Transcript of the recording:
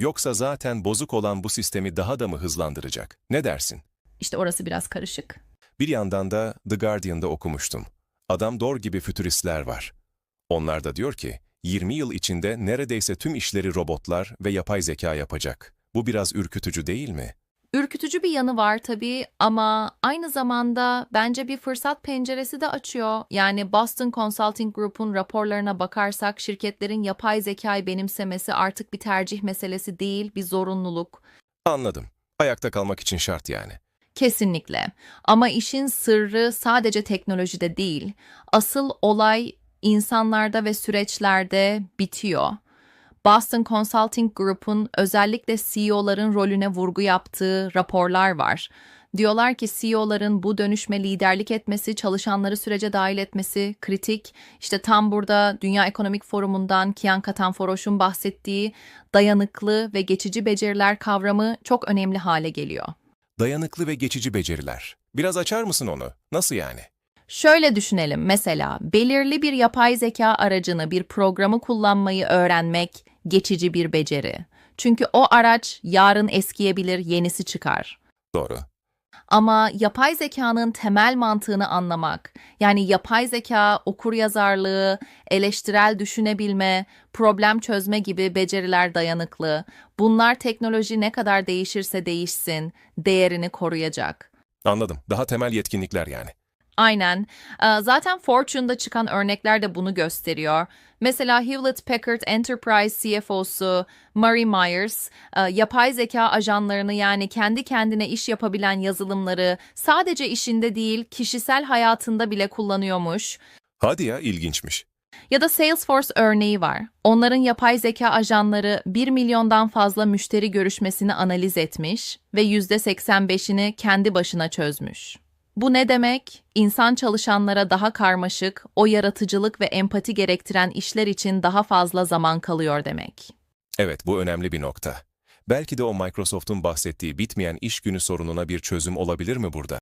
Yoksa zaten bozuk olan bu sistemi daha da mı hızlandıracak? Ne dersin? İşte orası biraz karışık. Bir yandan da The Guardian'da okumuştum. Adam Dor gibi fütüristler var. Onlar da diyor ki, 20 yıl içinde neredeyse tüm işleri robotlar ve yapay zeka yapacak. Bu biraz ürkütücü değil mi? Ürkütücü bir yanı var tabii ama aynı zamanda bence bir fırsat penceresi de açıyor. Yani Boston Consulting Group'un raporlarına bakarsak şirketlerin yapay zekayı benimsemesi artık bir tercih meselesi değil, bir zorunluluk. Anladım. Ayakta kalmak için şart yani. Kesinlikle. Ama işin sırrı sadece teknolojide değil. Asıl olay insanlarda ve süreçlerde bitiyor. Boston Consulting Group'un özellikle CEO'ların rolüne vurgu yaptığı raporlar var. Diyorlar ki CEO'ların bu dönüşme liderlik etmesi, çalışanları sürece dahil etmesi kritik. İşte tam burada Dünya Ekonomik Forumu'ndan Kian Katanforoş'un bahsettiği dayanıklı ve geçici beceriler kavramı çok önemli hale geliyor. Dayanıklı ve geçici beceriler. Biraz açar mısın onu? Nasıl yani? Şöyle düşünelim mesela belirli bir yapay zeka aracını bir programı kullanmayı öğrenmek geçici bir beceri. Çünkü o araç yarın eskiyebilir, yenisi çıkar. Doğru. Ama yapay zekanın temel mantığını anlamak, yani yapay zeka, okur yazarlığı, eleştirel düşünebilme, problem çözme gibi beceriler dayanıklı. Bunlar teknoloji ne kadar değişirse değişsin, değerini koruyacak. Anladım. Daha temel yetkinlikler yani. Aynen. Ee, Zaten Fortune'da çıkan örnekler de bunu gösteriyor. Mesela Hewlett Packard Enterprise CFO'su Murray Myers, e, yapay zeka ajanlarını yani kendi kendine iş yapabilen yazılımları sadece işinde değil, kişisel hayatında bile kullanıyormuş. Hadi ya ilginçmiş. Ya da Salesforce örneği var. Onların yapay zeka ajanları 1 milyondan fazla müşteri görüşmesini analiz etmiş ve %85'ini kendi başına çözmüş. Bu ne demek? İnsan çalışanlara daha karmaşık, o yaratıcılık ve empati gerektiren işler için daha fazla zaman kalıyor demek. Evet, bu önemli bir nokta. Belki de o Microsoft'un bahsettiği bitmeyen iş günü sorununa bir çözüm olabilir mi burada?